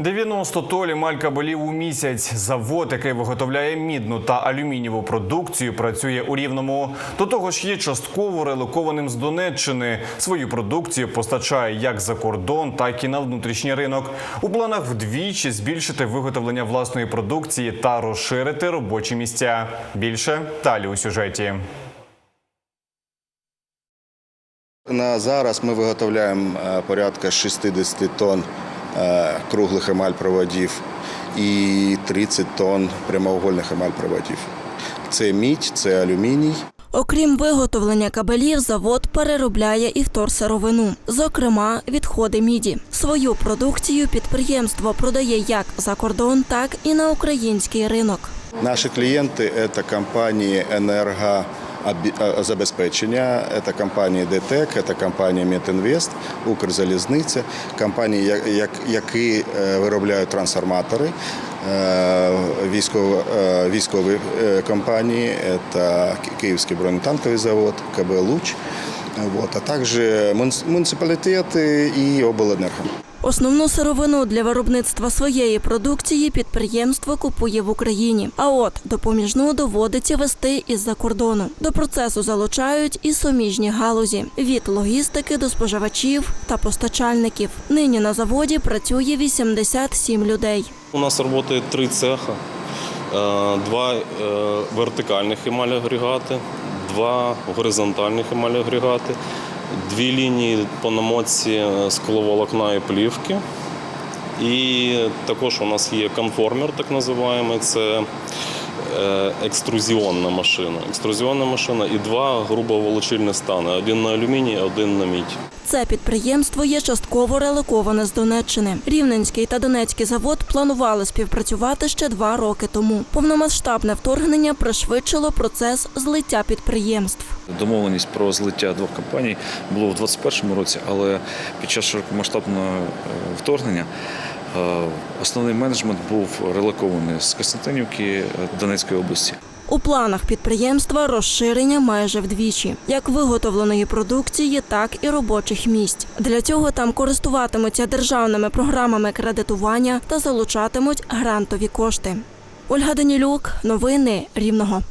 90 толі малькабелів у місяць. Завод, який виготовляє мідну та алюмінієву продукцію, працює у рівному. До того ж, є частково релокованим з Донеччини. Свою продукцію постачає як за кордон, так і на внутрішній ринок. У планах вдвічі збільшити виготовлення власної продукції та розширити робочі місця. Більше далі у сюжеті. На зараз ми виготовляємо е, порядка 60 тонн круглих емаль-проводів і 30 тонн прямоугольних емаль-проводів. Це мідь, це алюміній. Окрім виготовлення кабелів, завод переробляє і вторсировину, зокрема відходи міді. Свою продукцію підприємство продає як за кордон, так і на український ринок. Наші клієнти це компанії енергозабезпечення, це компанії ДТЕК, це компанія Метінвест, Укрзалізниця, компанії, як- як- які е, виробляють трансформатори, е, військово, е, військові компанії, це Київський бронетанковий завод, КБ «Луч», а також муніц- муніципалітети і обленерго. Основну сировину для виробництва своєї продукції підприємство купує в Україні. А от допоміжну доводиться вести із-за кордону. До процесу залучають і суміжні галузі від логістики до споживачів та постачальників. Нині на заводі працює 87 людей. У нас работает три цеха, Е, два е, вертикальних емаль-агрегати, два горизонтальних емаль-агрегати, дві лінії по намотці е, скловолокна і плівки. І також у нас є конформер, так називаємо, це екструзіонна машина. Екструзіонна машина і два грубоволочильні стани: один на алюміній, один на мідь. Це підприємство є частково релоковане з Донеччини. Рівненський та Донецький завод планували співпрацювати ще два роки тому. Повномасштабне вторгнення пришвидшило процес злиття підприємств. Домовленість про злиття двох компаній було в 2021 році, але під час широкомасштабного е, вторгнення е, основний менеджмент був релокований з Костянтинівки е, Донецької області. У планах підприємства розширення майже вдвічі, як виготовленої продукції, так і робочих місць. Для цього там користуватимуться державними програмами кредитування та залучатимуть грантові кошти. Ольга Данілюк, новини Рівного.